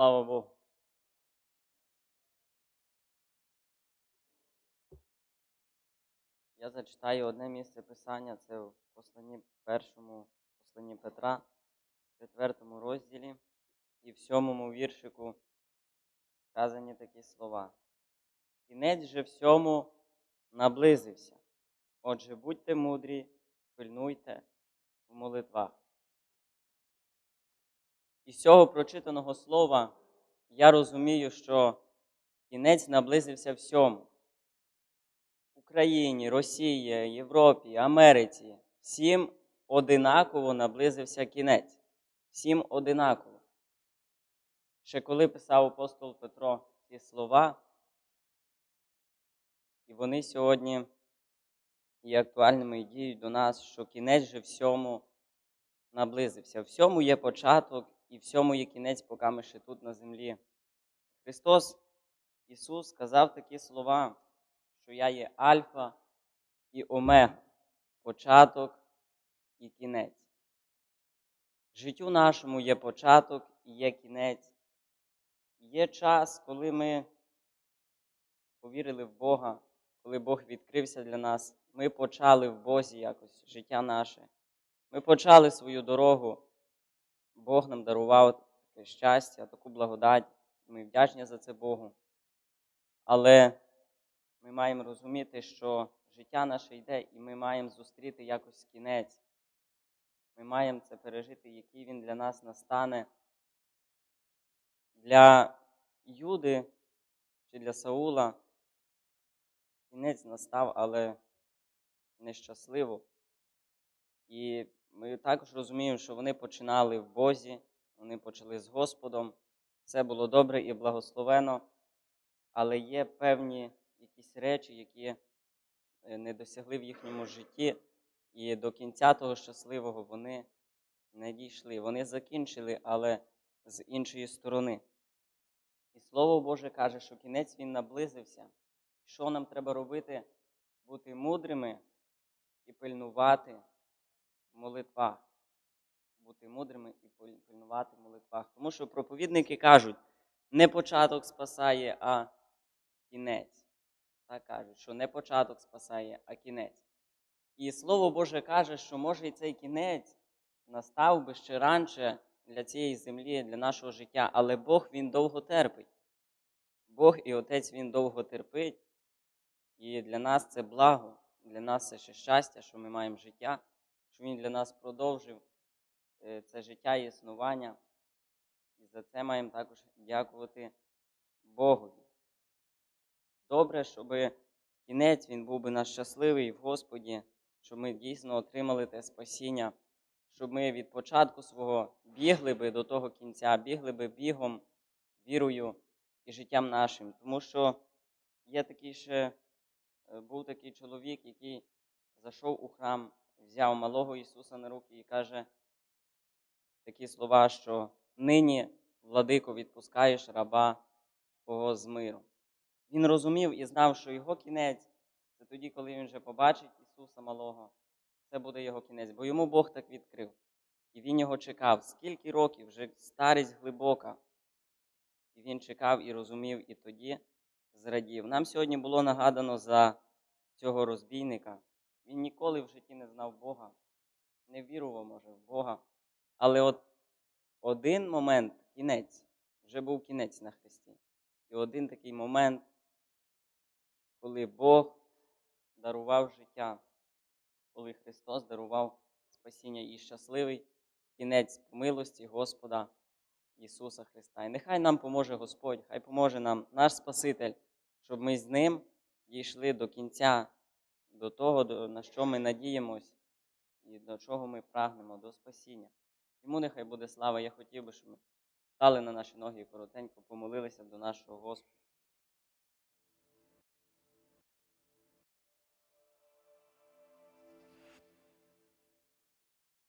Слава Богу. Я зачитаю одне місце писання, це в посланні першому посланні Петра, в четвертому розділі і в сьомому віршику сказані такі слова. Кінець же всьому наблизився. Отже, будьте мудрі, пильнуйте в молитвах. Із цього прочитаного слова я розумію, що кінець наблизився всьому. Україні, Росії, Європі, Америці. Всім одинаково наблизився кінець. Всім одинаково. Ще коли писав апостол Петро ці слова, і вони сьогодні є актуальними і діють до нас, що кінець же всьому наблизився. Всьому є початок і всьому є кінець, поки ми ще тут на землі. Христос Ісус сказав такі слова, що я є Альфа і Омега, початок і кінець. Життю нашому є початок і є кінець. Є час, коли ми повірили в Бога, коли Бог відкрився для нас, ми почали в Бозі якось життя наше. Ми почали свою дорогу. Бог нам дарував таке щастя, таку благодать. Ми вдячні за це Богу. Але ми маємо розуміти, що життя наше йде, і ми маємо зустріти якось кінець. Ми маємо це пережити, який він для нас настане. Для Юди чи для Саула кінець настав, але нещасливо. І ми також розуміємо, що вони починали в Бозі, вони почали з Господом. Все було добре і благословено, але є певні якісь речі, які е, не досягли в їхньому житті, і до кінця того щасливого вони не дійшли. Вони закінчили, але з іншої сторони. І Слово Боже каже, що кінець він наблизився. Що нам треба робити? Бути мудрими і пильнувати молитвах. Бути мудрими і пильнувати в молитвах. Тому що проповідники кажуть, не початок спасає, а кінець. Так кажуть, що не початок спасає, а кінець. І Слово Боже каже, що може і цей кінець настав би ще раніше для цієї землі, для нашого життя, але Бог Він довго терпить. Бог і Отець Він довго терпить. І для нас це благо, для нас це ще щастя, що ми маємо життя, що Він для нас продовжив е, це життя і існування. І за це маємо також дякувати Богові. Добре, щоб кінець він був би наш щасливий в Господі, щоб ми дійсно отримали те спасіння, щоб ми від початку свого бігли би до того кінця, бігли би бігом, вірою і життям нашим. Тому що є такий ще, е, був такий чоловік, який зайшов у храм, взяв малого Ісуса на руки і каже такі слова, що нині, владико, відпускаєш раба Твого з миром. Він розумів і знав, що його кінець це тоді, коли він вже побачить Ісуса Малого, це буде його кінець, бо йому Бог так відкрив. І він його чекав. Скільки років, вже старість глибока. І він чекав і розумів, і тоді зрадів. Нам сьогодні було нагадано за цього розбійника. Він ніколи в житті не знав Бога, не вірував, може, в Бога. Але от один момент, кінець, вже був кінець на Христі. І один такий момент, коли Бог дарував життя, коли Христос дарував спасіння і щасливий кінець милості Господа Ісуса Христа. І нехай нам поможе Господь, хай поможе нам наш Спаситель, щоб ми з Ним дійшли до кінця, до того, на що ми надіємось і до чого ми прагнемо, до спасіння. Йому нехай буде слава. Я хотів би, щоб ми стали на наші ноги і коротенько помолилися до нашого Господа.